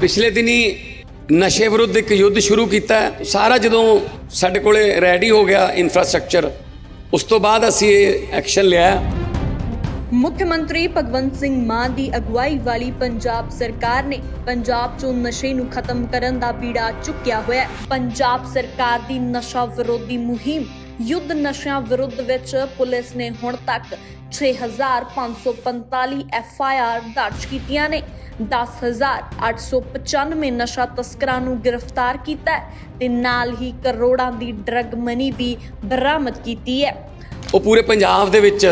ਪਿਛਲੇ ਦਿਨੀ ਨਸ਼ੇ ਵਿਰੁੱਧ ਇੱਕ ਯੁੱਧ ਸ਼ੁਰੂ ਕੀਤਾ। ਸਾਰਾ ਜਦੋਂ ਸਾਡੇ ਕੋਲੇ ਰੈਡੀ ਹੋ ਗਿਆ ਇਨਫਰਾਸਟ੍ਰਕਚਰ ਉਸ ਤੋਂ ਬਾਅਦ ਅਸੀਂ ਇਹ ਐਕਸ਼ਨ ਲਿਆ। ਮੁੱਖ ਮੰਤਰੀ ਭਗਵੰਤ ਸਿੰਘ ਮਾਨ ਦੀ ਅਗਵਾਈ ਵਾਲੀ ਪੰਜਾਬ ਸਰਕਾਰ ਨੇ ਪੰਜਾਬ 'ਚੋਂ ਨਸ਼ੇ ਨੂੰ ਖਤਮ ਕਰਨ ਦਾ ਬੀੜਾ ਚੁੱਕਿਆ ਹੋਇਆ ਹੈ। ਪੰਜਾਬ ਸਰਕਾਰ ਦੀ ਨਸ਼ਾ ਵਿਰੋਧੀ ਮੁਹਿੰਮ, ਯੁੱਧ ਨਸ਼ਿਆਂ ਵਿਰੁੱਧ ਵਿੱਚ ਪੁਲਿਸ ਨੇ ਹੁਣ ਤੱਕ 6545 ਐਫ ਆਈ ਆਰ ਦਰਜ ਕੀਤੀਆਂ ਨੇ। 10895 ਨਸ਼ਾ ਤਸਕਰਾਂ ਨੂੰ ਗ੍ਰਿਫਤਾਰ ਕੀਤਾ ਹੈ ਤੇ ਨਾਲ ਹੀ ਕਰੋੜਾਂ ਦੀ ਡਰੱਗ ਮਨੀ ਵੀ ਬਰਾਮਦ ਕੀਤੀ ਹੈ। ਉਹ ਪੂਰੇ ਪੰਜਾਬ ਦੇ ਵਿੱਚ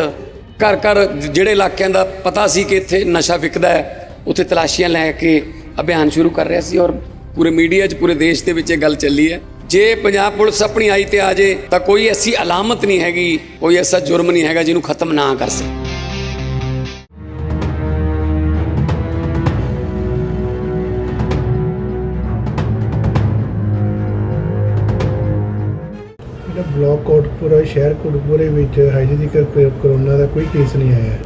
ਘਰ ਘਰ ਜਿਹੜੇ ਇਲਾਕਿਆਂ ਦਾ ਪਤਾ ਸੀ ਕਿ ਇੱਥੇ ਨਸ਼ਾ ਵਿਕਦਾ ਹੈ, ਉੱਥੇ ਤਲਾਸ਼ੀਆਂ ਲੈ ਕੇ ਅਭਿਆਨ ਸ਼ੁਰੂ ਕਰ ਰਿਹਾ ਸੀ ਔਰ ਪੂਰੇ ਮੀਡੀਆ 'ਚ, ਪੂਰੇ ਦੇਸ਼ ਦੇ ਵਿੱਚ ਇਹ ਗੱਲ ਚੱਲੀ ਹੈ। ਜੇ ਪੰਜਾਬ ਪੁਲਿਸ ਆਪਣੀ ਆਈ ਤੇ ਆ ਜੇ ਤਾਂ ਕੋਈ ਐਸੀ ਅਲਾਮਤ ਨਹੀਂ ਹੈਗੀ, ਕੋਈ ਐਸਾ ਜੁਰਮ ਨਹੀਂ ਹੈਗਾ ਜਿਹਨੂੰ ਖਤਮ ਨਾ ਕਰ ਸਕੇ। ਬਲਾਕ ਕੋਟਪੁਰਾ ਸ਼ਹਿਰ ਕੋਟਪੁਰੇ ਵਿੱਚ ਹਜੇ ਤੱਕ ਕਰੋਨਾ ਦਾ ਕੋਈ ਕੇਸ ਨਹੀਂ ਆਇਆ ਹੈ।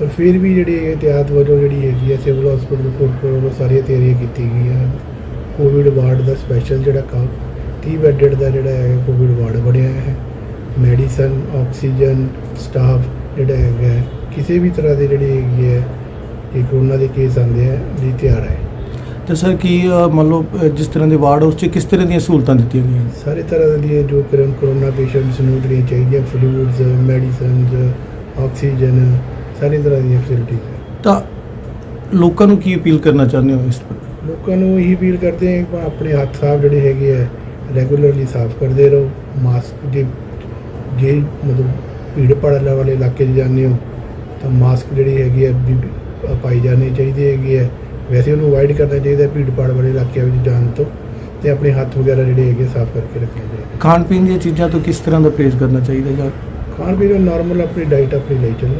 ਪਰ ਫਿਰ ਵੀ ਜਿਹੜੀ ਇhtiyat ਵਜੋਂ ਜਿਹੜੀ ਹੈਗੀ ਹੈ, ਸਿਵਲ ਹਸਪੀਟਲ ਕੋਟਪੁਰਾ ਵੱਲੋਂ ਸਾਰੀਆਂ ਤਿਆਰੀਆਂ ਕੀਤੀ ਗਈਆਂ। ਕੋਵਿਡ ਵਾਰਡ ਦਾ ਸਪੈਸ਼ਲ ਜਿਹੜਾ ਕੰਮ 30 ਬੈੱਡਡ ਦਾ ਜਿਹੜਾ ਹੈ, ਕੋਵਿਡ ਵਾਰਡ ਬਣਿਆ ਹੈ। ਮੈਡੀਸਨ, ਆਕਸੀਜਨ ਸਟਾਫ ਜਿਹੜਾ ਹੈਗਾ ਕਿਸੇ ਵੀ ਤਰ੍ਹਾਂ ਦੇ ਜਿਹੜੀ ਹੈਗੀ ਹੈ, ਇਹ ਕਰੋਨਾ ਦੇ ਕੇਸ ਆਉਂਦੇ ਆ ਜੀ ਤਿਆਰ ਹੈ। ਤੇ ਸਰ ਕੀ ਅ, ਮੰਨ ਲਓ ਅ, ਜਿਸ ਤਰ੍ਹਾਂ ਦੇ ਵਾਰਡ ਉਸ 'ਚ ਕਿਸ ਤਰ੍ਹਾਂ ਦੀਆਂ ਸਹੂਲਤਾਂ ਦਿੱਤੀਆਂ ਗਈਆਂ? ਸਾਰੇ ਤਰ੍ਹਾਂ ਦੀਆਂ ਜੋ ਕਰਨ ਕਰੋਨਾ ਪੇਸ਼ੈਂਟਸ ਨੂੰ ਜਿਹੜੀਆਂ ਚਾਹੀਦੀਆਂ ਫਲੂਇਡਸ ਮੈਡੀਸਨਸ ਆਕਸੀਜਨ ਸਾਰੀ ਤਰ੍ਹਾਂ ਦੀਆਂ ਫੈਸਿਲਿਟੀਜ਼ ਤਾਂ ਲੋਕਾਂ ਨੂੰ ਕੀ ਅਪੀਲ ਕਰਨਾ ਚਾਹੁੰਦੇ ਹੋ ਇਸ ਪਰ? ਲੋਕਾਂ ਨੂੰ ਇਹੀ ਅਪੀਲ ਕਰਦੇ ਹਾਂ ਕਿ ਆਪਣੇ ਹੱਥ ਸਾਫ਼ ਜਿਹੜੇ ਹੈਗੇ ਆ ਰੈਗੂਲਰਲੀ ਸਾਫ਼ ਕਰਦੇ ਰਹੋ। ਮਾਸਕ ਜੇ ਜੇ ਮਤਲਬ ਭੀੜ ਭਾੜ ਵਾਲੇ ਇਲਾਕੇ 'ਚ ਜਾਂਦੇ ਹੋ ਤਾਂ ਮਾਸਕ ਜਿਹੜੀ ਹੈਗੀ ਵੀ ਅ, ਪਾਈ ਜਾਣੀ ਚਾਹੀਦੀ ਹੈਗੀ ਹੈ ਵੈਸੇ ਉਹਨੂੰ ਅਵਾਇਡ ਕਰਨਾ ਚਾਹੀਦਾ ਭੀੜ ਭਾੜ ਵਾਲੇ ਇਲਾਕਿਆਂ ਵਿੱਚ ਜਾਣ ਤੋਂ ਤੇ ਆਪਣੇ ਹੱਥ ਵਗੈਰਾ ਜਿਹੜੇ ਹੈਗੇ ਸਾਫ਼ ਕਰਕੇ ਰੱਖਣੇ ਚਾਹੀਦੇ। ਖਾਣ ਪੀਣ ਦੀਆਂ ਚੀਜ਼ਾਂ ਤੋਂ ਕਿਸ ਤਰ੍ਹਾਂ ਦਾ ਪਰਹੇਜ਼ ਕਰਨਾ ਚਾਹੀਦਾ ਜਾਂ ਖਾਣ ਪੀਣ ਨੂੰ ਨਾਰਮਲ ਆਪਣੀ ਡਾਈਟ ਆਪਣੀ ਲਈ ਚੱਲੋ।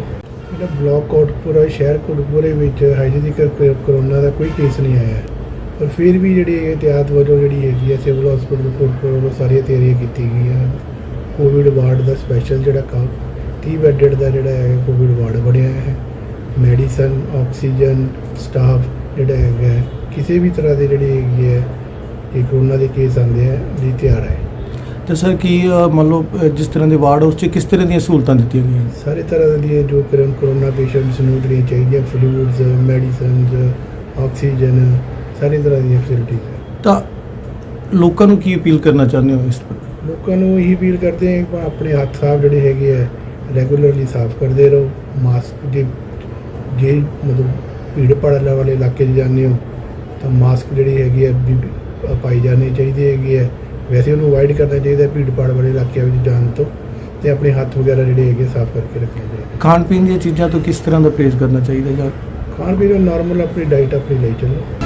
ਜਿਹੜਾ ਬਲਾਕ ਕੋਟਪੁਰਾ ਸ਼ਹਿਰ ਕੋਟਪੁਰੇ ਵਿੱਚ ਹਜੇ ਤੱਕ ਕਰੋਨਾ ਦਾ ਕੋਈ ਕੇਸ ਨਹੀਂ ਆਇਆ। ਹੈ। ਪਰ ਫਿਰ ਵੀ ਜਿਹੜੀ ਇhtiyat ਵਜੋਂ ਜਿਹੜੀ ਹੈਗੀ ਹੈ ਸਿਵਲ ਹਸਪੀਟਲ ਕੋਟਪੁਰਾ ਵੱਲੋਂ ਸਾਰੀਆਂ ਤਿਆਰੀਆਂ ਕੀਤੀ ਗਈਆਂ। ਕੋਵਿਡ ਵਾਰਡ ਦਾ ਸਪੈਸ਼ਲ ਜਿਹੜਾ ਕੰਮ 30 ਬੈੱਡਡ ਦਾ ਜਿਹੜਾ ਹੈ ਕੋਵਿਡ ਵਾਰਡ ਬਣਿਆ ਹੈ। ਮੈਡੀਸਨ ਆਕਸੀਜਨ ਸਟਾਫ ਜਿਹੜਾ ਹੈਗਾ ਕਿਸੇ ਵੀ ਤਰ੍ਹਾਂ ਦੀ ਜਿਹੜੀ ਹੈਗੀ ਹੈ ਇਹ ਕਰੋਨਾ ਦੇ ਕੇਸ ਆਉਂਦੇ ਆ ਜੀ ਤਿਆਰ ਹੈ। ਤੇ ਸਰ ਕੀ ਮੰਨ ਲਓ ਜਿਸ ਤਰ੍ਹਾਂ ਦੇ ਵਾਰਡ ਉਸ 'ਚ ਕਿਸ ਤਰ੍ਹਾਂ ਦੀਆਂ ਸਹੂਲਤਾਂ ਦਿੱਤੀਆਂ ਗਈਆਂ? ਸਾਰੇ ਤਰ੍ਹਾਂ ਦੀਆਂ ਜੋ ਕਰਨ ਕਰੋਨਾ ਪੇਸ਼ੈਂਟਸ ਨੂੰ ਜਿਹੜੀਆਂ ਚਾਹੀਦੀਆਂ ਫਲੂਇਡਸ ਮੈਡੀਸਨਸ ਆਕਸੀਜਨ ਸਾਰੀ ਤਰ੍ਹਾਂ ਦੀਆਂ ਫੈਸਿਲਿਟੀਜ਼ ਤਾਂ ਲੋਕਾਂ ਨੂੰ ਕੀ ਅਪੀਲ ਕਰਨਾ ਚਾਹੁੰਦੇ ਹੋ ਇਸ ਪਰ ਲੋਕਾਂ ਨੂੰ ਇਹੀ ਅਪੀਲ ਕਰਦੇ ਹਾਂ ਕਿ ਆਪਣੇ ਹੱਥ ਸਾਫ਼ ਜਿਹੜੇ ਹੈਗੇ ਆ ਰੈਗੂਲਰਲੀ ਸਾਫ਼ ਕਰਦੇ ਰਹੋ ਮਾਸਕ ਜੇ ਜੇ ਮਤਲਬ ਭੀੜ ਭਾੜ ਵਾਲੇ ਇਲਾਕੇ 'ਚ ਜਾਂਦੇ ਹੋ ਤਾਂ ਮਾਸਕ ਜਿਹੜੀ ਹੈਗੀ ਹੈ ਪਾਈ ਜਾਣੀ ਚਾਹੀਦੀ ਹੈਗੀ ਹੈ। ਵੈਸੇ ਉਹਨੂੰ ਅਵਾਇਡ ਕਰਨਾ ਚਾਹੀਦਾ ਭੀੜ ਭਾੜ ਵਾਲੇ ਇਲਾਕਿਆਂ ਵਿੱਚ ਜਾਣ ਤੋਂ ਤੇ ਆਪਣੇ ਹੱਥ ਵਗੈਰਾ ਜਿਹੜੇ ਹੈਗੇ ਸਾਫ਼ ਕਰਕੇ ਰੱਖਣੇ ਚਾਹੀਦੇ। ਖਾਣ ਪੀਣ ਦੀਆਂ ਚੀਜ਼ਾਂ ਤੋਂ ਕਿਸ ਤਰ੍ਹਾਂ ਦਾ ਪਰਹੇਜ਼ ਕਰਨਾ ਚਾਹੀਦਾ ਜਾਂ? ਖਾਣ ਪੀਣ ਨੂੰ ਨਾਰਮਲ ਆਪਣੀ ਡਾਈਟ ਆਪਣੀ ਲਈ ਚੱਲੋ।